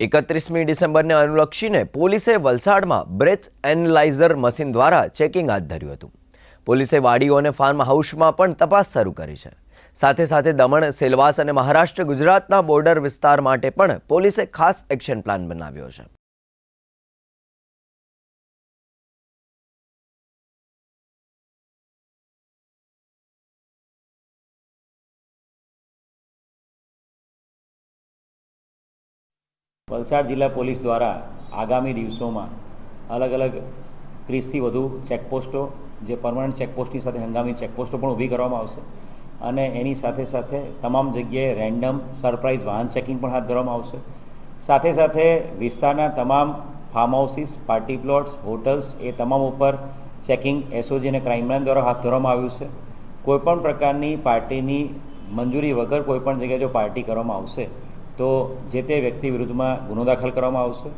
એકત્રીસમી ડિસેમ્બરને અનુલક્ષીને પોલીસે વલસાડમાં બ્રેથ એનલાઇઝર મશીન દ્વારા ચેકિંગ હાથ ધર્યું હતું. પોલીસે વાડીઓ અને ફાર્મ હાઉસમાં પણ તપાસ શરૂ કરી છે. સાથે સાથે દમણ, સેલવાસ અને મહારાષ્ટ્ર ગુજરાતના બોર્ડર વિસ્તાર માટે પણ પોલીસે ખાસ એક્શન પ્લાન બનાવ્યો છે. વલસાડ જિલ્લા પોલીસ દ્વારા આગામી દિવસોમાં અલગ અલગ ત્રીસથી વધુ ચેકપોસ્ટો, જે પરમાનન્ટ ચેકપોસ્ટની સાથે હંગામી ચેકપોસ્ટો પણ ઊભી કરવામાં આવશે. અને એની સાથે સાથે તમામ જગ્યાએ રેન્ડમ સરપ્રાઇઝ વાહન ચેકિંગ પણ હાથ ધરવામાં આવશે. સાથે સાથે વિસ્તારના તમામ farm houses, party plots, hotels એ તમામ ઉપર ચેકિંગ એસઓજી અને ક્રાઇમ બ્રાન્ચ દ્વારા હાથ ધરવામાં આવ્યું છે. કોઈપણ પ્રકારની પાર્ટીની મંજૂરી વગર કોઈપણ જગ્યાએ જો પાર્ટી કરવામાં આવશે તો જે તે વ્યક્તિ વિરુદ્ધમાં ગુનો દાખલ કરવામાં આવશે?